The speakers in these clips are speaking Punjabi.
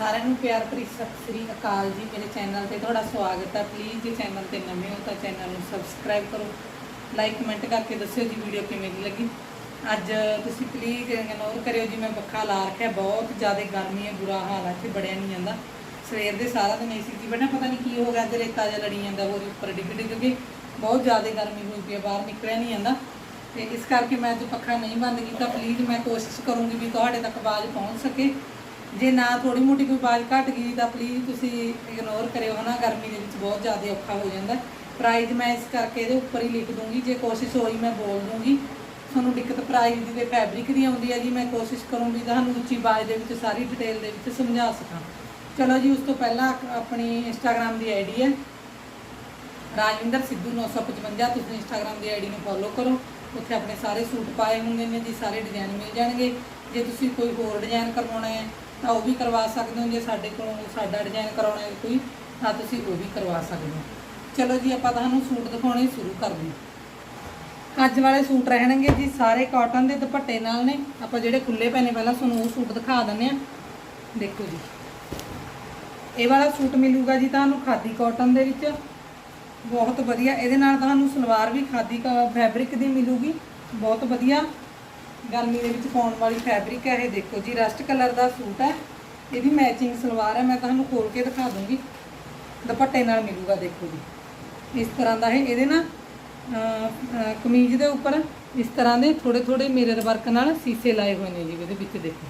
ਸਾਰਿਆਂ ਨੂੰ ਪਿਆਰ ਭਰੀ ਸਤਿ ਸ੍ਰੀ ਅਕਾਲ ਜੀ। ਮੇਰੇ ਚੈਨਲ ਤੇ ਤੁਹਾਡਾ ਸਵਾਗਤ ਹੈ। ਪਲੀਜ਼ ਜੇ ਚੈਨਲ ਤੇ ਨਵੇਂ ਹੋ ਤਾਂ ਚੈਨਲ ਨੂੰ ਸਬਸਕ੍ਰਾਈਬ ਕਰੋ। ਲਾਈਕ ਕਮੈਂਟ ਕਰਕੇ ਦੱਸਿਓ ਜੀ ਵੀਡੀਓ ਕਿਵੇਂ ਦੀ ਲੱਗੀ। ਅੱਜ ਤੁਸੀਂ ਪਲੀਜ਼ ਇਗਨੋਰ ਕਰਿਓ ਜੀ, ਮੈਂ ਪੱਖਾ ਲਾ ਰੱਖਿਆ। ਬਹੁਤ ਜ਼ਿਆਦਾ ਗਰਮੀ ਹੈ, ਬੁਰਾ ਹਾਲ ਹੈ, ਇੱਥੇ ਬੜਿਆ ਨਹੀਂ ਜਾਂਦਾ। ਸਵੇਰ ਦੇ ਸਾਰਾ ਦਿਨ ਏਸੀ ਦੀ ਬਣਾ ਪਤਾ ਨਹੀਂ ਕੀ ਹੋ ਗਿਆ ਤੇ ਰੇਤਾ ਜਿਹਾ ਲੜੀ ਜਾਂਦਾ, ਹੋਰ ਉੱਪਰ ਡਿੱਗ ਡਿੱਗ ਕੇ। ਬਹੁਤ ਜ਼ਿਆਦਾ ਗਰਮੀ ਹੋਈ ਪਈ ਹੈ, ਬਾਹਰ ਨਿਕਲਿਆ ਨਹੀਂ ਜਾਂਦਾ। ਤੇ ਇਸ ਕਰਕੇ ਮੈਂ ਅੱਜ ਪੱਖਾ ਨਹੀਂ ਬੰਦ ਕੀਤਾ। ਪਲੀਜ਼ ਮੈਂ ਕੋਸ਼ਿਸ਼ ਕਰੂੰਗੀ ਵੀ ਤੁਹਾਡੇ ਤੱਕ ਆਵਾਜ਼ ਪਹੁੰਚ ਸਕੇ। ਜੇ ਨਾ ਥੋੜੀ ਮੋਟੀ ਕੋਈ ਆਵਾਜ਼ ਘਟ ਗਈ ਤਾਂ ਪਲੀਜ਼ ਤੁਸੀਂ ਇਗਨੋਰ ਕਰਿਓ ਹਨਾ, ਗਰਮੀ ਦੇ ਵਿੱਚ ਬਹੁਤ ਜ਼ਿਆਦਾ ਔਖਾ ਹੋ ਜਾਂਦਾ। ਪ੍ਰਾਈਜ਼ ਮੈਂ ਇਸ ਕਰਕੇ ਇਹਦੇ ਉੱਪਰ ਹੀ ਲਿਖ ਦੂੰਗੀ, ਜੇ ਕੋਸ਼ਿਸ਼ ਹੋਈ ਮੈਂ ਬੋਲ ਦੂੰਗੀ। ਤੁਹਾਨੂੰ ਦਿੱਕਤ ਪ੍ਰਾਈਜ਼ ਦੀ ਤੇ ਫੈਬਰਿਕ ਦੀ ਆਉਂਦੀ ਹੈ ਜੀ, ਮੈਂ ਕੋਸ਼ਿਸ਼ ਕਰੂੰਗੀ ਤੁਹਾਨੂੰ ਉੱਚੀ ਆਵਾਜ਼ ਦੇ ਵਿੱਚ, ਸਾਰੀ ਡਿਟੇਲ ਦੇ ਵਿੱਚ ਸਮਝਾ ਸਕਾਂ। ਚਲੋ ਜੀ, ਉਸ ਤੋਂ ਪਹਿਲਾਂ ਆਪਣੀ ਇੰਸਟਾਗ੍ਰam ਦੀ ਆਈਡੀ ਹੈ। ਰਾਜਵਿੰਦਰ ਸਿੱਧੂ 955 ਤੁਸੀਂ ਇੰਸਟਾਗ੍ਰam ਦੀ ਆਈਡੀ ਨੂੰ ਫੋਲੋ ਕਰੋ। ਉੱਥੇ ਆਪਣੇ ਸਾਰੇ ਸੂਟ ਪਾਏ ਹੁੰਦੇ ਨੇ ਜੀ, ਸਾਰੇ ਡਿਜ਼ਾਈਨ ਮਿਲ ਜਾਣਗੇ। ਜੇ ਤੁਸੀਂ ਕੋਈ ਹੋਰ ਡਿਜ਼ਾਈਨ ਕਰਵਾਉਣਾ ਹੈ ਤਾਂ ਉਹ ਵੀ ਕਰਵਾ ਸਕਦੇ ਹੋ, ਜੇ ਸਾਡੇ ਕੋਲੋਂ ਸਾਡਾ ਡਿਜ਼ਾਈਨ ਕਰਾਉਣਾ ਹੈ ਕੋਈ, ਤਾਂ ਤੁਸੀਂ ਉਹ ਵੀ ਕਰਵਾ ਸਕਦੇ ਹੋ। ਚਲੋ ਜੀ, ਆਪਾਂ ਤੁਹਾਨੂੰ ਸੂਟ ਦਿਖਾਉਣੇ ਸ਼ੁਰੂ ਕਰਦੇ ਹਾਂ ਅੱਜ ਵਾਲੇ ਸੂਟ ਰਹਿਣਗੇ ਜੀ, ਸਾਰੇ ਕਾਟਨ ਦੇ ਦੁਪੱਟੇ ਨਾਲ ਨੇ। ਆਪਾਂ ਜਿਹੜੇ ਖੁੱਲੇ ਪਏ ਪਹਿਲਾਂ ਤੁਹਾਨੂੰ ਉਹ ਸੂਟ ਦਿਖਾ ਦਿੰਦੇ ਆ ਦੇਖੋ ਜੀ। ਇਹ ਵਾਲਾ ਸੂਟ ਮਿਲੂਗਾ ਜੀ ਤੁਹਾਨੂੰ ਖਾਦੀ ਕਾਟਨ ਦੇ ਵਿੱਚ। ਬਹੁਤ ਵਧੀਆ। ਇਹਦੇ ਨਾਲ ਤੁਹਾਨੂੰ ਸਲਵਾਰ ਵੀ ਖਾਦੀ ਫੈਬਰਿਕ ਦੀ ਮਿਲੂਗੀ। ਬਹੁਤ ਵਧੀਆ। ਗਰਮੀ ਦੇ ਵਿੱਚ ਪਾਉਣ ਵਾਲੀ ਫੈਬਰਿਕ ਹੈ, ਇਹ ਦੇਖੋ ਜੀ ਰਸਟ ਕਲਰ ਦਾ ਸੂਟ ਹੈ। ਇਹਦੀ ਮੈਚਿੰਗ ਸਲਵਾਰ ਹੈ, ਮੈਂ ਤੁਹਾਨੂੰ ਖੋਲ ਕੇ ਦਿਖਾ ਦੂੰਗੀ। ਦੁਪੱਟੇ ਨਾਲ ਮਿਲੂਗਾ, ਦੇਖੋ ਜੀ। ਇਸ ਤਰ੍ਹਾਂ ਦਾ ਹੈ ਇਹਦੇ ਨਾ ਕਮੀਜ਼ ਦੇ ਉੱਪਰ ਇਸ ਤਰ੍ਹਾਂ ਦੇ ਥੋੜੇ ਥੋੜੇ ਮਿਰਰ ਵਰਕ ਨਾਲ ਸੀਸੇ ਲਾਏ ਹੋਏ ਨੇ ਜੀ, ਇਹਦੇ ਵਿੱਚ ਦੇਖੋ।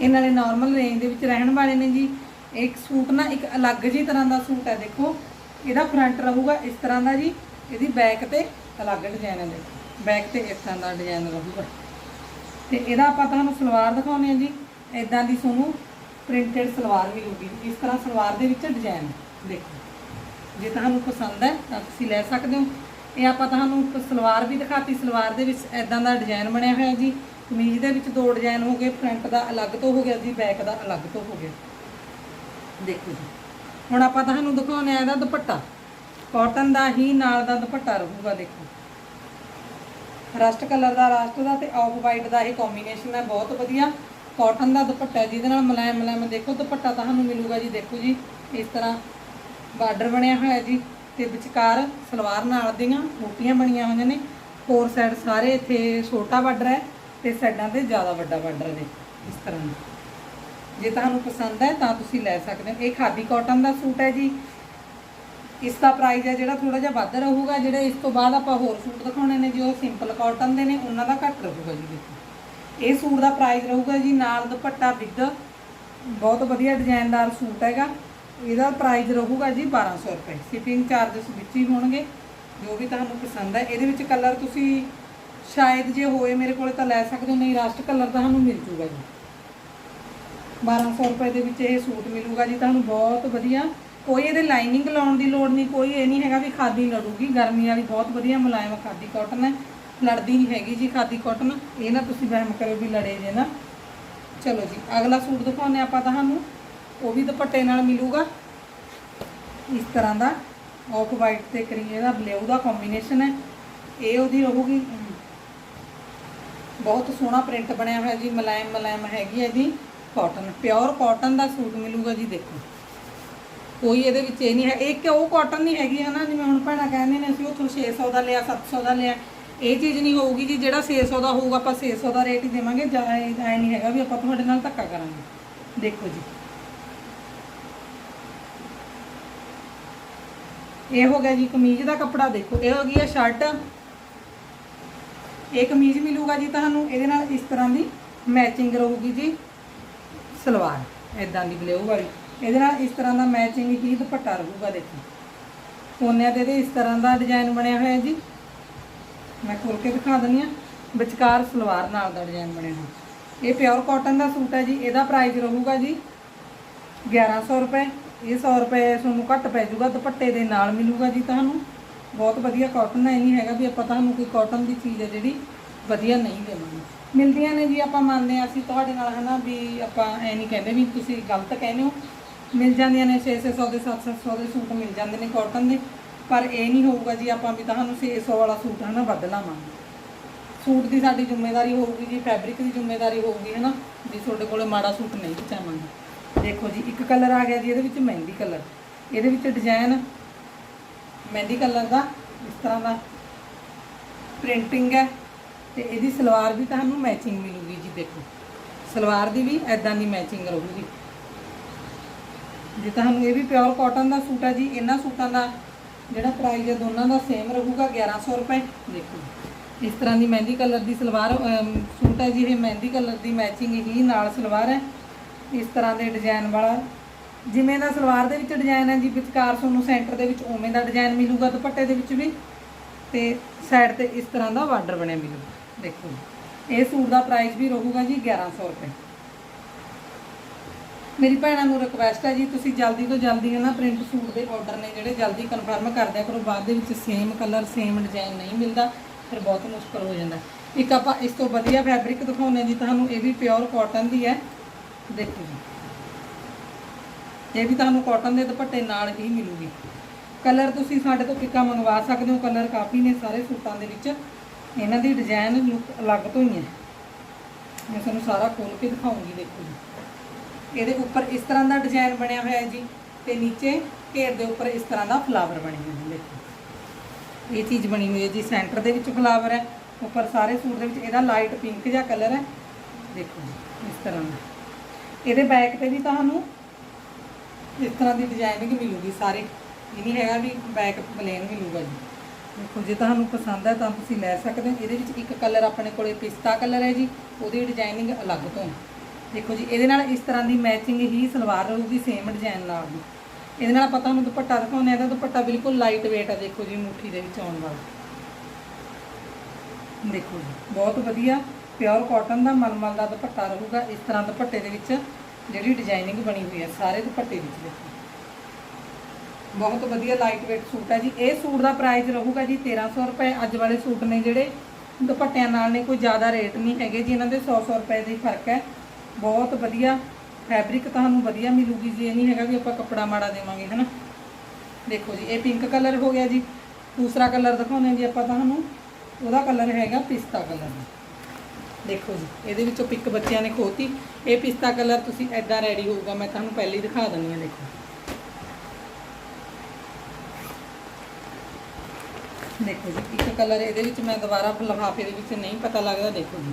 ਇਹ ਨਾਲੇ ਨਾਰਮਲ ਰੇਂਜ ਦੇ ਵਿੱਚ ਰਹਿਣ ਵਾਲੇ ਨੇ ਜੀ। ਇੱਕ ਸੂਟ ਨਾ ਇੱਕ ਅਲੱਗ ਜੀ ਤਰ੍ਹਾਂ ਦਾ ਸੂਟ ਹੈ, ਦੇਖੋ। ਇਹਦਾ ਫਰੰਟ ਰਹੂਗਾ ਇਸ ਤਰ੍ਹਾਂ ਦਾ ਜੀ, ਇਹਦੀ ਬੈਕ ਤੇ ਅਲੱਗ ਡਿਜ਼ਾਈਨ ਹੈ, ਦੇਖੋ। ਬੈਕ ਤੇ ਇਸ ਤਰ੍ਹਾਂ ਦਾ ਡਿਜ਼ਾਈਨ ਰਹੂਗਾ। ਤੇ ਇਹਦਾ ਆਪਾਂ ਤੁਹਾਨੂੰ ਸਲਵਾਰ ਦਿਖਾਉਂਦੇ ਹਾਂ ਜੀ। ਇਦਾਂ ਦੀ ਤੁਹਾਨੂੰ ਪ੍ਰਿੰਟਡ ਸਲਵਾਰ ਮਿਲੂਗੀ। ਇਸ ਤਰ੍ਹਾਂ ਸਲਵਾਰ ਦੇ ਵਿੱਚ ਡਿਜ਼ਾਈਨ ਦੇਖੋ। ਜੇ ਤੁਹਾਨੂੰ ਪਸੰਦ ਹੈ ਤਾਂ ਤੁਸੀਂ ਲੈ ਸਕਦੇ ਹੋ। ਇਹ ਆਪਾਂ ਤੁਹਾਨੂੰ ਸਲਵਾਰ ਵੀ ਦਿਖਾਤੀ। ਸਲਵਾਰ ਦੇ ਵਿੱਚ ਐਦਾਂ ਦਾ ਡਿਜ਼ਾਈਨ ਬਣਿਆ ਹੋਇਆ ਜੀ। ਕਮੀਜ਼ ਦੇ ਵਿੱਚ ਦੋ ਡਿਜ਼ਾਈਨ ਹੋ ਗਏ। ਫਰੰਟ ਦਾ ਅਲੱਗ ਤੋਂ ਹੋ ਗਿਆ ਜੀ ਬੈਕ ਦਾ ਅਲੱਗ ਤੋਂ ਹੋ ਗਿਆ। ਦੇਖੋ ਜੀ। ਹੁਣ ਆਪਾਂ ਤੁਹਾਨੂੰ ਦਿਖਾਉਂਦੇ ਆ ਇਹਦਾ ਦੁਪੱਟਾ। ਕਾਟਨ ਦਾ ਹੀ ਨਾਲ ਦਾ ਦੁਪੱਟਾ ਰਹੂਗਾ, ਦੇਖੋ। ਰਸਟ ਕਲਰ ਦਾ, ਰਸਟ ਦਾ ਤੇ ਆਫ ਵਾਈਟ ਦਾ ਇਹ ਕੰਬੀਨੇਸ਼ਨ ਹੈ, ਬਹੁਤ ਵਧੀਆ। ਕਾਟਨ ਦਾ ਦੁਪੱਟਾ ਜਿਹਦੇ ਨਾਲ ਮਲਾਇਮ ਮਲਾਇਮ, ਦੇਖੋ ਦੁਪੱਟਾ ਤੁਹਾਨੂੰ ਮਿਲੂਗਾ ਜੀ, ਦੇਖੋ ਜੀ, ਇਸ ਤਰ੍ਹਾਂ ਬਾਰਡਰ ਬਣਿਆ ਹੋਇਆ ਜੀ ਤੇ ਵਿਚਕਾਰ ਸਲਵਾਰ ਨਾਲ ਦੀਆਂ ਬੂਟੀਆਂ ਬਣੀਆਂ ਹੋਈਆਂ ਨੇ। ਫੋਰ ਸਾਈਡ ਸਾਰੇ ਇੱਥੇ ਛੋਟਾ ਬਾਰਡਰ ਹੈ ਤੇ ਸਾਈਡਾਂ ਤੇ ਜ਼ਿਆਦਾ ਵੱਡਾ ਬਾਰਡਰ ਹੈ ਇਸ ਤਰ੍ਹਾਂ। ਜੇ ਤੁਹਾਨੂੰ ਪਸੰਦ ਹੈ ਤਾਂ ਤੁਸੀਂ ਲੈ ਸਕਦੇ ਹੋ। ਇਹ ਖਾਦੀ ਕਾਟਨ ਦਾ ਸੂਟ ਹੈ ਜੀ। ਇਸ ਦਾ ਪ੍ਰਾਈਸ ਹੈ ਜਿਹੜਾ ਥੋੜਾ ਜਿਹਾ ਵੱਧ ਰਹੂਗਾ, ਜਿਹੜੇ ਇਸ ਤੋਂ ਬਾਅਦ ਆਪਾਂ ਹੋਰ ਸੂਟ ਦਿਖਾਉਣੇ ਨੇ, ਜੋ ਸਿੰਪਲ ਕਾਟਨ ਦੇ ਨੇ, ਉਹਨਾਂ ਦਾ ਘੱਟ ਰਹੂਗਾ ਜੀ ਦੇਖੋ। ਇਹ ਸੂਟ ਦਾ ਪ੍ਰਾਈਸ ਰਹੂਗਾ ਜੀ ਨਾਲ ਦੁਪੱਟਾ ਵਿਦ, ਬਹੁਤ ਵਧੀਆ ਡਿਜ਼ਾਈਨਦਾਰ ਸੂਟ ਹੈਗਾ। ਇਹਦਾ ਪ੍ਰਾਈਸ ਰਹੂਗਾ ਜੀ 1200 ਰੁਪਏ। ਸ਼ਿਪਿੰਗ ਚਾਰजेस ਵਿੱਚ ਹੀ ਹੋਣਗੇ, ਜੋ ਵੀ ਤੁਹਾਨੂੰ ਪਸੰਦ ਹੈ। ਇਹਦੇ ਵਿੱਚ ਕਲਰ ਤੁਸੀਂ ਸ਼ਾਇਦ ਜੇ ਹੋਏ ਮੇਰੇ ਕੋਲੇ ਤਾਂ ਲੈ ਸਕਦੇ ਹੋ, ਨਹੀਂ ਰਸਟ ਕਲਰ ਤੁਹਾਨੂੰ ਮਿਲ ਜੂਗਾ ਜੀ। 1200 ਰੁਪਏ ਦੇ ਵਿੱਚ ਇਹ ਸੂਟ ਮਿਲੂਗਾ ਜੀ, ਤੁਹਾਨੂੰ ਬਹੁਤ ਵਧੀਆ ਕੋਈ ਇਹਦੇ ਲਾਈਨਿੰਗ ਲਾਉਣ ਦੀ ਲੋੜ ਨਹੀਂ, ਕੋਈ ਇਹ ਨਹੀਂ ਹੈਗਾ ਵੀ ਖਾਦੀ ਲੜੂਗੀ। ਗਰਮੀ ਵਾਲੀ ਬਹੁਤ ਵਧੀਆ ਮੁਲਾਇਮ ਖਾਦੀ ਕਾਟਨ ਹੈ। ਲੜਦੀ ਨਹੀਂ ਹੈਗੀ ਜੀ ਖਾਦੀ ਕਾਟਨ ਇਹ ਨਾ ਤੁਸੀਂ ਵਹਿਮ ਕਰਿਓ ਵੀ ਲੜੇ ਜੇ ਨਾ। ਚਲੋ ਜੀ, ਅਗਲਾ ਸੂਟ ਦਿਖਾਉਂਦੇ ਆਪਾਂ ਤੁਹਾਨੂੰ। ਉਹ ਵੀ ਦੁਪੱਟੇ ਨਾਲ ਮਿਲੂਗਾ। ਇਸ ਤਰ੍ਹਾਂ ਦਾ ਆਫ ਵਾਈਟ ਤੇ ਕਰੀ ਇਹਦਾ ਬਲੂ ਦਾ ਕੰਬੀਨੇਸ਼ਨ ਹੈ। ਇਹ ਉਹਦੀ ਰਹੂਗੀ। ਬਹੁਤ ਸੋਹਣਾ ਪ੍ਰਿੰਟ ਬਣਿਆ ਹੋਇਆ ਜੀ ਮਲਾਇਮ ਮਲਾਇਮ ਹੈਗੀ ਹੈ ਜੀ ਕਾਟਨ ਪਿਓਰ ਕਾਟਨ ਦਾ ਸੂਟ ਮਿਲੂਗਾ ਜੀ, ਦੇਖੋ। ਕੋਈ ਇਹਦੇ ਵਿੱਚ ਇਹ ਨਹੀਂ ਹੈ। ਇੱਕ ਉਹ ਕਾਟਨ ਨਹੀਂ ਹੈਗੀ ਹਨਾ? ਜਿਵੇਂ ਹੁਣ ਭੈਣਾਂ ਕਹਿੰਦੇ ਨੇ ਅਸੀਂ ਉੱਥੋਂ 600 ਦਾ ਲਿਆ 700 ਦਾ ਲਿਆ। ਇਹ ਚੀਜ਼ ਨਹੀਂ ਹੋਊਗੀ ਜੀ ਜਿਹੜਾ 600 ਦਾ ਹੋਊਗਾ, ਆਪਾਂ 600 ਦਾ ਰੇਟ ਹੀ ਦੇਵਾਂਗੇ। ਜਾਂ ਇਹ ਨਹੀਂ ਹੈਗਾ ਵੀ ਆਪਾਂ ਤੁਹਾਡੇ ਨਾਲ ਧੱਕਾ ਕਰਾਂਗੇ। ਦੇਖੋ ਜੀ। ਇਹ ਹੋ ਗਿਆ ਜੀ ਕਮੀਜ਼ ਦਾ ਕੱਪੜਾ। ਦੇਖੋ, ਇਹ ਹੋ ਗਈ ਹੈ ਸ਼ਰਟ ਇਹ ਕਮੀਜ਼ ਮਿਲੂਗਾ ਜੀ ਤੁਹਾਨੂੰ। ਇਹਦੇ ਨਾਲ ਇਸ ਤਰ੍ਹਾਂ ਦੀ ਮੈਚਿੰਗ ਰਹੂਗੀ ਜੀ। ਸਲਵਾਰ। ਇਦਾਂ ਦੀ ਬਲੂ ਵਾਲੀ। ਇਹਦੇ ਨਾਲ ਇਸ ਤਰ੍ਹਾਂ ਦਾ ਮੈਚਿੰਗ ਹੀ ਦੁਪੱਟਾ ਰਹੂਗਾ ਦੇਖੋ। ਕੋਨਿਆਂ ਤੇ ਇਹਦੇ ਇਸ ਤਰ੍ਹਾਂ ਦਾ ਡਿਜ਼ਾਈਨ ਬਣਿਆ ਹੋਇਆ ਜੀ। ਮੈਂ ਖੋਲ ਕੇ ਦਿਖਾ ਦਿੰਦੀ ਆ ਵਿਚਕਾਰ ਸਲਵਾਰ ਨਾਲ ਦਾ ਡਿਜ਼ਾਈਨ ਬਣਿਆ ਹੋਇਆ। ਇਹ ਪਿਓਰ ਕਾਟਨ ਦਾ ਸੂਟ ਹੈ ਜੀ। ਇਹਦਾ ਪ੍ਰਾਈਸ ਰਹੂਗਾ ਜੀ 1100 ਰੁਪਏ। ਇਹ 100 ਰੁਪਏ ਤੁਹਾਨੂੰ ਘੱਟ ਪੈ ਜਾਊਗਾ। ਦੁਪੱਟੇ ਦੇ ਨਾਲ ਮਿਲੂਗਾ ਜੀ ਤੁਹਾਨੂੰ। ਬਹੁਤ ਵਧੀਆ ਕਾਟਨ ਹੈ। ਇਹ ਨਹੀਂ ਹੈਗਾ ਵੀ ਆਪਾਂ ਤੁਹਾਨੂੰ ਕੋਈ ਕਾਟਨ ਦੀ ਚੀਜ਼ ਹੈ ਜਿਹੜੀ ਵਧੀਆ ਨਹੀਂ ਦੇਵਾਂਗੇ। ਮਿਲਦੀਆਂ ਨੇ ਜੀ ਆਪਾਂ ਮੰਨਦੇ ਹਾਂ। ਅਸੀਂ ਤੁਹਾਡੇ ਨਾਲ ਹਨਾ ਵੀ ਆਪਾਂ ਐ ਨਹੀਂ ਕਹਿੰਦੇ ਵੀ ਤੁਸੀਂ ਗਲਤ ਕਹਿੰਦੇ ਹੋ। ਮਿਲ ਜਾਂਦੀਆਂ ਨੇ 600 ਦੇ 700 ਦੇ ਸੂਟ ਮਿਲ ਜਾਂਦੇ ਨੇ ਕਾਟਨ ਦੇ। ਪਰ ਇਹ ਨਹੀਂ ਹੋਊਗਾ ਜੀ ਆਪਾਂ ਵੀ ਤੁਹਾਨੂੰ 600 ਵਾਲਾ ਸੂਟ ਹਨਾ ਵੱਧ ਲਾਵਾਂਗੇ। ਸੂਟ ਦੀ ਸਾਡੀ ਜ਼ਿੰਮੇਵਾਰੀ ਹੋਊਗੀ ਜੀ ਫੈਬਰਿਕ ਦੀ ਜ਼ਿੰਮੇਵਾਰੀ ਹੋਊਗੀ ਹਨਾ, ਵੀ ਤੁਹਾਡੇ ਕੋਲੇ ਮਾੜਾ ਸੂਟ ਨਹੀਂ ਪਹੁੰਚਾਵਾਂਗੇ। ਦੇਖੋ ਜੀ, ਇੱਕ ਕਲਰ ਆ ਗਿਆ ਜੀ, ਇਹਦੇ ਵਿੱਚ ਮਹਿੰਦੀ ਕਲਰ ਇਹਦੇ ਵਿੱਚ ਡਿਜ਼ਾਈਨ ਮਹਿੰਦੀ ਕਲਰ ਦਾ, ਇਸ ਤਰ੍ਹਾਂ ਦਾ ਪ੍ਰਿੰਟਿੰਗ ਹੈ। ਤੇ ਇਹਦੀ ਸਲਵਾਰ ਵੀ ਤੁਹਾਨੂੰ ਮੈਚਿੰਗ ਮਿਲੂਗੀ ਜੀ, ਦੇਖੋ। ਸਲਵਾਰ ਦੀ ਵੀ ਐਦਾਂ ਦੀ ਮੈਚਿੰਗ ਰਹੂਗੀ। ਜੇ ਤੁਹਾਨੂੰ ਇਹ ਵੀ ਪਿਓਰ ਕਾਟਨ ਦਾ ਸੂਟ ਹੈ ਜੀ, ਇਹਨਾਂ ਸੂਟਾਂ ਦਾ ਜਿਹੜਾ ਪ੍ਰਾਈਸ ਹੈ ਦੋਨਾਂ ਦਾ ਸੇਮ ਰਹੂਗਾ 1100 ਰੁਪਏ। ਦੇਖੋ, ਇਸ ਤਰ੍ਹਾਂ ਦੀ ਮਹਿੰਦੀ ਕਲਰ ਦੀ ਸਲਵਾਰ ਸੂਟ ਹੈ ਜੀ, ਇਹ ਮਹਿੰਦੀ ਕਲਰ ਦੀ ਮੈਚਿੰਗ ਹੀ ਨਾਲ ਸਲਵਾਰ ਹੈ। ਇਸ ਤਰ੍ਹਾਂ ਦੇ ਡਿਜ਼ਾਈਨ ਵਾਲਾ। ਜਿਵੇਂ ਦਾ ਸਲਵਾਰ ਦੇ ਵਿੱਚ ਡਿਜ਼ਾਈਨ ਹੈ ਜੀ, ਵਿਚਕਾਰ ਤੁਹਾਨੂੰ ਸੈਂਟਰ ਦੇ ਵਿੱਚ ਉਵੇਂ ਦਾ ਡਿਜ਼ਾਈਨ ਮਿਲੂਗਾ, ਦੁਪੱਟੇ ਦੇ ਵਿੱਚ ਵੀ। ਤੇ ਸਾਈਡ ਤੇ ਇਸ ਤਰ੍ਹਾਂ ਦਾ ਬਾਰਡਰ ਬਣਿਆ ਮਿਲੂ ਦੇਖੋ ਜੀ। ਇਹ ਸੂਟ ਦਾ ਪ੍ਰਾਈਸ ਵੀ ਰਹੂਗਾ ਜੀ 1100 ਰੁਪਏ। ਮੇਰੀ ਭੈਣਾਂ ਨੂੰ ਰਿਕਵੈਸਟ ਹੈ ਜੀ, ਤੁਸੀਂ ਜਲਦੀ ਤੋਂ ਜਲਦੀ ਹੈ ਨਾ ਪ੍ਰਿੰਟ ਸੂਟ ਦੇ ਆਰਡਰ ਨੇ ਜਿਹੜੇ ਜਲਦੀ ਕਨਫਰਮ ਕਰ ਦਿਆ ਕਰੋ ਬਾਅਦ ਦੇ ਵਿੱਚ ਸੇਮ ਕਲਰ ਸੇਮ ਡਿਜ਼ਾਈਨ ਨਹੀਂ ਮਿਲਦਾ, ਫਿਰ ਬਹੁਤ ਮੁਸ਼ਕਲ ਹੋ ਜਾਂਦਾ। ਇੱਕ ਆਪਾਂ ਇਸ ਤੋਂ ਵਧੀਆ ਫੈਬਰਿਕ ਦਿਖਾਉਂਦੇ ਹਾਂ ਜੀ, ਤੁਹਾਨੂੰ ਇਹ ਵੀ ਪਿਓਰ ਕਾਟਨ ਦੀ ਹੈ। ਦੇਖੋ ਜੀ। ਇਹ ਵੀ ਤੁਹਾਨੂੰ ਕਾਟਨ ਦੇ ਦੁਪੱਟੇ ਨਾਲ ਹੀ ਮਿਲੂਗੀ। ਕਲਰ ਤੁਸੀਂ ਸਾਡੇ ਤੋਂ ਕਿੱਕਾ ਮੰਗਵਾ ਸਕਦੇ ਹੋ ਕਲਰ ਕਾਫੀ ਨੇ ਸਾਰੇ ਸੂਟਾਂ ਦੇ ਵਿੱਚ। ਇਹਨਾਂ ਦੀ ਡਿਜ਼ਾਈਨ ਲੁੱਕ ਅਲੱਗ ਤੋਂ ਹੀ ਹੈ। ਮੈਂ ਤੁਹਾਨੂੰ ਸਾਰਾ ਖੋਲ ਕੇ ਦਿਖਾਉਂਗੀ, ਦੇਖੋ ਜੀ। ਇਹਦੇ ਉੱਪਰ ਇਸ ਤਰ੍ਹਾਂ ਦਾ ਡਿਜ਼ਾਈਨ ਬਣਿਆ ਹੋਇਆ ਹੈ ਜੀ ਤੇ ਨੀਚੇ ਘੇਰ ਦੇ ਉੱਪਰ ਇਸ ਤਰ੍ਹਾਂ ਦਾ ਫਲਾਵਰ ਬਣੇ ਹੋਏ ਨੇ, ਦੇਖੋ। ਇਹ ਚੀਜ਼ ਬਣੀ ਹੋਈ ਹੈ ਜੀ ਸੈਂਟਰ ਦੇ ਵਿੱਚ ਫਲਾਵਰ ਹੈ, ਉੱਪਰ ਸਾਰੇ ਸੂਟ ਦੇ ਵਿੱਚ ਇਹਦਾ ਲਾਈਟ ਪਿੰਕ ਜਿਹਾ ਕਲਰ ਹੈ। ਦੇਖੋ ਜੀ, ਇਸ ਤਰ੍ਹਾਂ ਦਾ। ਇਹਦੇ ਬੈਕ ਤੇ ਵੀ ਤੁਹਾਨੂੰ ਇਸ ਤਰ੍ਹਾਂ ਦੀ ਡਿਜ਼ਾਈਨਿੰਗ ਮਿਲੂਗੀ ਸਾਰੇ। ਇਹ ਨਹੀਂ ਹੈਗਾ ਵੀ ਬੈਕ ਪਲੇਨ ਮਿਲੂਗਾ ਜੀ। ਦੇਖੋ, ਜੇ ਤੁਹਾਨੂੰ ਪਸੰਦ ਹੈ ਤਾਂ ਤੁਸੀਂ ਲੈ ਸਕਦੇ ਹੋ। ਇਹਦੇ ਵਿੱਚ ਇੱਕ ਕਲਰ ਆਪਣੇ ਕੋਲੇ ਪਿਸਤਾ ਕਲਰ ਹੈ ਜੀ, ਉਹਦੀ ਡਿਜ਼ਾਈਨਿੰਗ ਅਲੱਗ ਤੋਂ। ਦੇਖੋ ਜੀ, ਇਹਦੇ ਨਾਲ ਇਸ ਤਰ੍ਹਾਂ ਦੀ ਮੈਚਿੰਗ ਹੀ ਸਲਵਾਰ ਰਹੂਗੀ ਸੇਮ ਡਿਜ਼ਾਈਨ ਨਾਲ ਦੀ। ਇਹਦੇ ਨਾਲ ਆਪਾਂ ਤੁਹਾਨੂੰ ਦੁਪੱਟਾ ਦਿਖਾਉਂਦੇ ਆ ਇਹਦਾ ਦੁਪੱਟਾ ਬਿਲਕੁਲ ਲਾਈਟ weight ਹੈ ਦੇਖੋ ਜੀ, ਮੁੱਠੀ ਦੇ ਵਿੱਚ ਆਉਣ ਵਾਲਾ। ਦੇਖੋ ਜੀ, ਬਹੁਤ ਵਧੀਆ ਪਿਓਰ ਕਾਟਨ ਦਾ ਮਲਮਲ ਦਾ ਦੁਪੱਟਾ ਰਹੂਗਾ, ਇਸ ਤਰ੍ਹਾਂ ਦੁਪੱਟੇ ਦੇ ਵਿੱਚ ਜਿਹੜੀ ਡਿਜ਼ਾਈਨਿੰਗ ਬਣੀ ਹੋਈ ਹੈ, ਸਾਰੇ ਦੁਪੱਟੇ ਵਿੱਚ ਦੇਖੋ। ਬਹੁਤ ਵਧੀਆ ਲਾਈਟ weight ਸੂਟ ਹੈ ਜੀ, ਇਹ ਸੂਟ ਦਾ ਪ੍ਰਾਈਸ ਰਹੂਗਾ ਜੀ 1300 ਰੁਪਏ। ਅੱਜ ਵਾਲੇ ਸੂਟ ਨੇ ਜਿਹੜੇ ਦੁਪੱਟਿਆਂ ਨਾਲ ਨੇ, ਕੋਈ ਜ਼ਿਆਦਾ ਰੇਟ ਨਹੀਂ ਹੈਗੇ ਜੀ, ਇਹਨਾਂ ਦੇ 100 100 ਰੁਪਏ ਦੇ ਫ਼ਰਕ ਹੈ। ਬਹੁਤ ਵਧੀਆ ਫੈਬਰਿਕ ਤੁਹਾਨੂੰ ਵਧੀਆ ਮਿਲੂਗੀ, ਜੀ ਇਹ ਨਹੀਂ ਹੈਗਾ ਵੀ ਆਪਾਂ ਕੱਪੜਾ ਮਾੜਾ ਦੇਵਾਂਗੇ, ਹਨਾ? ਦੇਖੋ ਜੀ, ਇਹ ਪਿੰਕ ਕਲਰ ਹੋ ਗਿਆ ਜੀ। ਦੂਸਰਾ ਕਲਰ ਦਿਖਾਉਂਦੇ ਹਾਂ ਜੀ ਆਪਾਂ ਤੁਹਾਨੂੰ। ਉਹਦਾ ਕਲਰ ਹੈਗਾ ਪਿਸਤਾ ਕਲਰ ਦੇਖੋ ਜੀ, ਇਹਦੇ ਵਿੱਚੋਂ ਪਿੱਕ ਬੱਚਿਆਂ ਨੇ ਖੋਤੀ। ਇਹ ਪਿਸਤਾ ਕਲਰ ਤੁਸੀਂ ਐਦਾਂ ਰੈਡੀ ਹੋਊਗਾ, ਮੈਂ ਤੁਹਾਨੂੰ ਪਹਿਲੇ ਹੀ ਦਿਖਾ ਦਿੰਦੀ ਹਾਂ, ਦੇਖੋ। ਦੇਖੋ ਜੀ, ਇੱਕ ਕਲਰ ਇਹਦੇ ਵਿੱਚ ਮੈਂ ਦੁਬਾਰਾ ਲਿਫਾਫੇ ਦੇ ਵਿੱਚ ਨਹੀਂ ਪਤਾ ਲੱਗਦਾ, ਦੇਖੋ ਜੀ।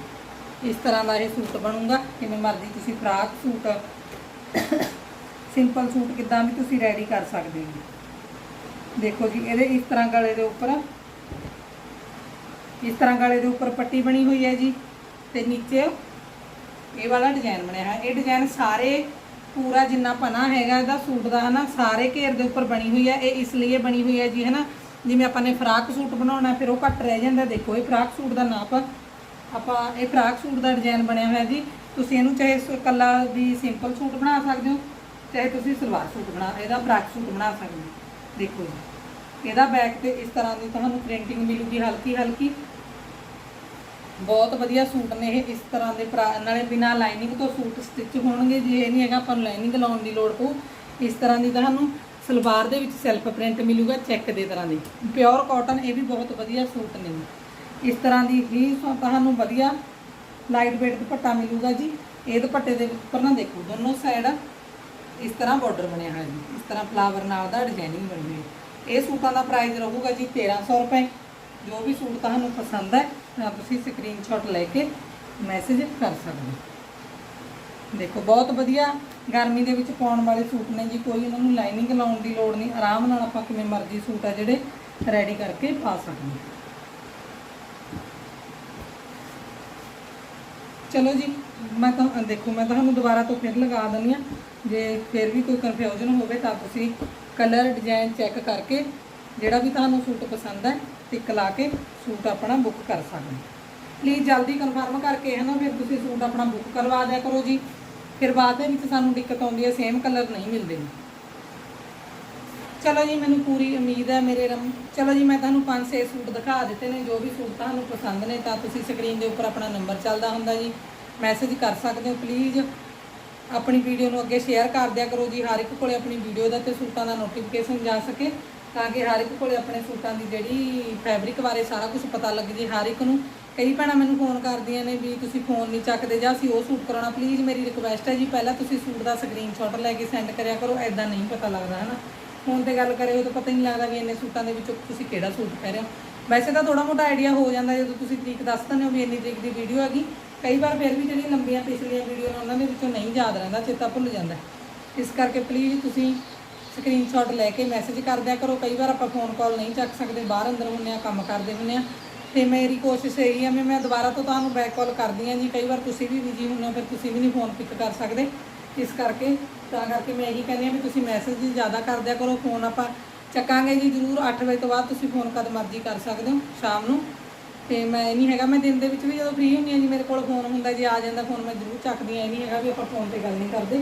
ਇਸ ਤਰ੍ਹਾਂ ਦਾ ਇਹ ਸੂਟ ਬਣੂਗਾ, ਜਿਵੇਂ ਮਰਜ਼ੀ ਤੁਸੀਂ ਫਰਾਕ ਸੂਟ ਸਿੰਪਲ ਸੂਟ ਕਿੱਦਾਂ ਵੀ ਤੁਸੀਂ ਰੈਡੀ ਕਰ ਸਕਦੇ ਹੋ। ਦੇਖੋ ਜੀ, ਇਹਦੇ ਇਸ ਤਰ੍ਹਾਂ ਗਲੇ ਦੇ ਉੱਪਰ, ਇਸ ਤਰ੍ਹਾਂ ਗਲੇ ਦੇ ਉੱਪਰ ਪੱਟੀ ਬਣੀ ਹੋਈ ਹੈ ਜੀ, ਤੇ ਨੀਚੇ ਇਹ ਵਾਲਾ ਡਿਜ਼ਾਈਨ ਬਣਿਆ ਹੈ ਇਹ ਡਿਜ਼ਾਈਨ ਸਾਰੇ ਪੂਰਾ ਜਿੰਨਾ ਪਨਾ ਹੈਗਾ ਇਹਦਾ, ਸੂਟ ਦਾ ਹਨਾ, ਸਾਰੇ ਘੇਰ ਦੇ ਉੱਪਰ ਬਣੀ ਹੋਈ ਹੈ। ਇਹ ਇਸ ਲਈ ਬਣੀ ਹੋਈ ਹੈ ਜੀ, ਹਨਾ, ਜਿਵੇਂ ਆਪਾਂ ਨੇ ਫਰਾਕ ਸੂਟ ਬਣਾਉਣਾ, ਫਿਰ ਉਹ ਘੱਟ ਰਹਿ ਜਾਂਦਾ। ਦੇਖੋ, ਇਹ ਫਰਾਕ ਸੂਟ ਦਾ ਨਾਪ ਆਪਾਂ ਇਹ ਫਰਾਕ ਸੂਟ ਦਾ ਡਿਜ਼ਾਈਨ ਬਣਿਆ ਹੋਇਆ ਜੀ। ਤੁਸੀਂ ਇਹਨੂੰ ਚਾਹੇ ਸ- ਕੱਲਾ ਵੀ ਸਿੰਪਲ ਸੂਟ ਬਣਾ ਸਕਦੇ ਹੋ, ਚਾਹੇ ਤੁਸੀਂ ਸਲਵਾਰ ਸੂਟ ਬਣਾ, ਇਹਦਾ ਫਰਾਕ ਸੂਟ ਬਣਾ ਸਕਦੇ ਹੋ। ਦੇਖੋ ਜੀ, ਇਹਦਾ ਬੈਕ ਤੇ ਇਸ ਤਰ੍ਹਾਂ ਦੀ ਤੁਹਾਨੂੰ ਪ੍ਰਿੰਟਿੰਗ ਮਿਲੂਗੀ ਹਲਕੀ ਹਲਕੀ ਬਹੁਤ ਵਧੀਆ ਸੂਟ ਨੇ ਇਹ, ਇਸ ਤਰ੍ਹਾਂ ਦੇ ਪ੍ਰਾ- ਨਾਲੇ ਬਿਨਾ ਲਾਈਨਿੰਗ ਤੋਂ ਸੂਟ ਸਟਿਚ ਹੋਣਗੇ, ਜੇ ਇਹ ਨਹੀਂ ਹੈਗਾ ਆਪਾਂ ਨੂੰ ਲਾਈਨਿੰਗ ਲਾਉਣ ਦੀ ਲੋੜ ਪਊ। ਇਸ ਤਰ੍ਹਾਂ ਦੀ ਤੁਹਾਨੂੰ ਸਲਵਾਰ ਦੇ ਵਿੱਚ ਸੈਲਫ ਪ੍ਰਿੰਟ ਮਿਲੂਗਾ ਚੈੱਕ ਦੇ ਤਰ੍ਹਾਂ ਦੀ। ਪਿਓਰ ਕਾਟਨ ਇਹ ਵੀ ਬਹੁਤ ਵਧੀਆ ਸੂਟ ਨੇ। ਇਸ ਤਰ੍ਹਾਂ ਦੀ ਹੀ ਤੁਹਾਨੂੰ ਵਧੀਆ ਲਾਈਟ ਵੇਟ ਦੁਪੱਟਾ ਮਿਲੂਗਾ ਜੀ। ਇਹ ਦੁਪੱਟੇ ਦੇ ਉੱਪਰ ਨਾ ਦੇਖੋ, ਦੋਨੋਂ ਸਾਈਡ ਇਸ ਤਰ੍ਹਾਂ ਬਾਰਡਰ ਬਣਿਆ ਹੋਇਆ ਜੀ। ਇਸ ਤਰ੍ਹਾਂ ਫਲਾਵਰ ਨਾਲ ਦਾ ਡਿਜ਼ਾਈਨਿੰਗ ਬਣੀ ਹੋਈ ਇਹ ਸੂਟਾਂ ਦਾ ਪ੍ਰਾਈਸ ਰਹੂਗਾ ਜੀ 1300 ਰੁਪਏ। ਜੋ ਵੀ ਸੂਟ ਤੁਹਾਨੂੰ ਪਸੰਦ ਹੈ, ਤਾਂ ਤੁਸੀਂ ਸਕਰੀਨਸ਼ਾਟ ਲੈ ਕੇ ਮੈਸੇਜ ਕਰ ਸਕਦੇ ਹੋ। ਦੇਖੋ, ਬਹੁਤ ਵਧੀਆ ਗਰਮੀ ਦੇ ਵਿੱਚ ਪਾਉਣ ਵਾਲੇ ਸੂਟ ਨੇ ਜੀ। ਕੋਈ ਉਹਨਾਂ ਨੂੰ ਲਾਈਨਿੰਗ ਲਾਉਣ ਦੀ ਲੋੜ ਨਹੀਂ। ਆਰਾਮ ਨਾਲ ਆਪਾਂ ਕਿਵੇਂ ਮਰਜ਼ੀ ਸੂਟ ਆ ਜਿਹੜੇ ਰੈਡੀ ਕਰਕੇ ਪਾ ਸਕਦੇ ਹਾਂ। ਚਲੋ ਜੀ, ਮੈਂ ਤਾਂ ਦੇਖੋ, ਮੈਂ ਤੁਹਾਨੂੰ ਦੁਬਾਰਾ ਤੋਂ ਫਿਰ ਲਗਾ ਦਿੰਦੀ ਹਾਂ। ਜੇ ਫਿਰ ਵੀ ਕੋਈ ਕਨਫਿਊਜ਼ਨ ਹੋਵੇ ਤਾਂ ਤੁਸੀਂ ਕਲਰ ਡਿਜ਼ਾਈਨ ਚੈੱਕ ਕਰਕੇ ਜਿਹੜਾ ਵੀ ਤੁਹਾਨੂੰ ਸੂਟ ਪਸੰਦ ਹੈ ਟਿਕ ਲਾ ਕੇ ਸੂਟ ਆਪਣਾ ਬੁੱਕ ਕਰ ਸਕਦੇ ਪਲੀਜ਼ ਜਲਦੀ ਕਨਫਰਮ ਕਰਕੇ ਹੈ ਨਾ ਫਿਰ ਤੁਸੀਂ ਸੂਟ ਆਪਣਾ ਬੁੱਕ ਕਰਵਾ ਦਿਆ ਕਰੋ ਜੀ। ਫਿਰ ਬਾਅਦ ਦੇ ਵਿੱਚ ਸਾਨੂੰ ਦਿੱਕਤ ਆਉਂਦੀ ਹੈ ਸੇਮ ਕਲਰ ਨਹੀਂ ਮਿਲਦੇ। ਚਲੋ ਜੀ, ਮੈਨੂੰ ਪੂਰੀ ਉਮੀਦ ਹੈ ਮੇਰੇ ਰਮ, ਚਲੋ ਜੀ, ਮੈਂ ਤੁਹਾਨੂੰ ਪੰਜ ਛੇ ਸੂਟ ਦਿਖਾ ਦਿੱਤੇ ਨੇ, ਜੋ ਵੀ ਸੂਟ ਤੁਹਾਨੂੰ ਪਸੰਦ ਨੇ, ਤਾਂ ਤੁਸੀਂ ਸਕਰੀਨ ਦੇ ਉੱਪਰ ਆਪਣਾ ਨੰਬਰ ਚੱਲਦਾ ਹੁੰਦਾ ਜੀ। ਮੈਸੇਜ ਕਰ ਸਕਦੇ ਹੋ ਪਲੀਜ਼ ਆਪਣੀ ਵੀਡੀਓ ਨੂੰ ਅੱਗੇ ਸ਼ੇਅਰ ਕਰ ਦਿਆ ਕਰੋ ਜੀ, ਹਰ ਇੱਕ ਕੋਲੇ ਆਪਣੀ ਵੀਡੀਓ ਦਾ ਤੇ ਸੂਟਾਂ ਦਾ ਨੋਟੀਫਿਕੇਸ਼ਨ ਜਾ ਸਕੇ, ਤਾਂ ਕਿ ਹਰ ਇੱਕ ਕੋਲੇ ਆਪਣੇ ਸੂਟਾਂ ਦੀ ਜਿਹੜੀ ਫੈਬਰਿਕ ਬਾਰੇ ਸਾਰਾ ਕੁਝ ਪਤਾ ਲੱਗ ਜੇ, ਹਰ ਇੱਕ ਨੂੰ। ਕਈ ਭੈਣਾਂ ਮੈਨੂੰ ਫੋਨ ਕਰਦੀਆਂ ਨੇ ਵੀ ਤੁਸੀਂ ਫੋਨ ਨਹੀਂ ਚੱਕਦੇ ਜਾਂ ਅਸੀਂ ਉਹ ਸੂਟ ਕਰਾਉਣਾ ਪਲੀਜ਼ ਮੇਰੀ ਰਿਕੁਐਸਟ ਹੈ ਜੀ, ਪਹਿਲਾਂ ਤੁਸੀਂ ਸੂਟ ਦਾ ਸਕਰੀਨਸ਼ਾਟ ਲੈ ਕੇ ਸੈਂਡ ਕਰਿਆ ਕਰੋ ਐਦਾਂ ਨਹੀਂ ਪਤਾ ਲੱਗਦਾ, ਹਨਾ। ਫੋਨ ਤੇ ਗੱਲ ਕਰੇ ਤਾਂ ਪਤਾ ਹੀ ਨਹੀਂ ਲੱਗਦਾ ਵੀ ਇੰਨੇ ਸੂਟਾਂ ਦੇ ਵਿੱਚੋਂ ਤੁਸੀਂ ਕਿਹੜਾ ਸੂਟ ਕਹਿ ਰਹੇ ਹੋ ਵੈਸੇ ਤਾਂ ਥੋੜਾ ਮੋਟਾ ਆਈਡੀਆ ਹੋ ਜਾਂਦਾ ਜਦੋਂ ਤੁਸੀਂ ਤਰੀਕ ਦੱਸ ਦਿੰਦੇ ਹੋ ਵੀ ਇੰਨੀ ਤਰੀਕ ਦੀ ਵੀਡੀਓ ਹੈਗੀ। ਕਈ ਵਾਰ ਫਿਰ ਵੀ ਜਿਹੜੀਆਂ ਲੰਬੀਆਂ ਪਿਛਲੀਆਂ ਵੀਡੀਓ ਨੇ, ਉਹਨਾਂ ਦੇ ਵਿੱਚੋਂ ਨਹੀਂ ਯਾਦ ਰਹਿੰਦਾ, ਚੇਤਾ ਭੁੱਲ ਜਾਂਦਾ। ਇਸ ਕਰਕੇ ਪਲੀਜ਼ ਤੁਸੀਂ ਸਕਰੀਨਸ਼ਾਟ ਲੈ ਕੇ ਮੈਸੇਜ ਕਰ ਦਿਆ ਕਰੋ। ਕਈ ਵਾਰ ਆਪਾਂ ਫੋਨ ਕਾਲ ਨਹੀਂ ਚੱਕ ਸਕਦੇ, ਬਾਹਰ ਅੰਦਰ ਹੁੰਨੇ ਆ ਕੰਮ ਕਰਦੇ ਹੁੰਨੇ ਆ ਤੇ ਮੇਰੀ ਕੋਸ਼ਿਸ਼ ਇਹੀ ਹੈ ਵੀ ਮੈਂ ਦੁਬਾਰਾ ਤੋਂ ਤੁਹਾਨੂੰ ਬੈਕ ਕਾਲ ਕਰਦੀ ਆ ਜੀ। ਕਈ ਵਾਰ ਤੁਸੀਂ ਵੀ ਬਿਜ਼ੀ ਹੁੰਨੇ ਹੋ, ਫਿਰ ਤੁਸੀਂ ਵੀ ਨਹੀਂ ਫੋਨ ਪਿਕ ਕਰ ਸਕਦੇ। ਇਸ ਕਰਕੇ, ਤਾਂ ਕਰਕੇ ਮੈਂ ਇਹੀ ਕਹਿੰਦੀ ਹਾਂ ਵੀ ਤੁਸੀਂ ਮੈਸੇਜ ਜ਼ਿਆਦਾ ਕਰ ਦਿਆ ਕਰੋ ਫੋਨ ਆਪਾਂ ਚੱਕਾਂਗੇ ਜੀ ਜ਼ਰੂਰ 8 ਵਜੇ ਤੋਂ ਬਾਅਦ ਤੁਸੀਂ ਫੋਨ ਕਦ ਮਰਜ਼ੀ ਕਰ ਸਕਦੇ ਹੋ ਸ਼ਾਮ ਨੂੰ। ਤੇ ਮੈਂ ਇਹ ਨਹੀਂ ਹੈਗਾ, ਮੈਂ ਦਿਨ ਦੇ ਵਿੱਚ ਵੀ ਜਦੋਂ ਫ੍ਰੀ ਹੁੰਦੀ ਹਾਂ ਜੀ, ਮੇਰੇ ਕੋਲ ਫੋਨ ਹੁੰਦਾ ਜੀ ਆ ਜਾਂਦਾ ਫੋਨ ਮੈਂ ਜ਼ਰੂਰ ਚੱਕਦੀ ਹਾਂ, ਇਹ ਨਹੀਂ ਹੈਗਾ ਵੀ ਆਪਾਂ ਫੋਨ ਤੇ ਗੱਲ ਨਹੀਂ ਕਰਦੇ।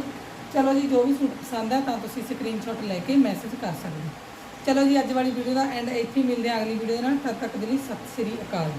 ਚਲੋ ਜੀ, ਜੋ ਵੀ ਸੂਟ ਪਸੰਦ ਹੈ ਤਾਂ ਤੁਸੀਂ ਸਕਰੀਨਸ਼ਾਟ ਲੈ ਕੇ ਮੈਸੇਜ ਕਰ ਸਕਦੇ ਹੋ। ਚਲੋ ਜੀ, ਅੱਜ ਵਾਲੀ ਵੀਡੀਓ ਦਾ ਐਂਡ ਇੱਥੇ ਹੀ ਮਿਲਦੇ ਹਾਂ ਅਗਲੀ ਵੀਡੀਓ ਨਾਲ, ਤਦ ਤੱਕ ਦੇ ਲਈ ਸਤਿ ਸ੍ਰੀ ਅਕਾਲ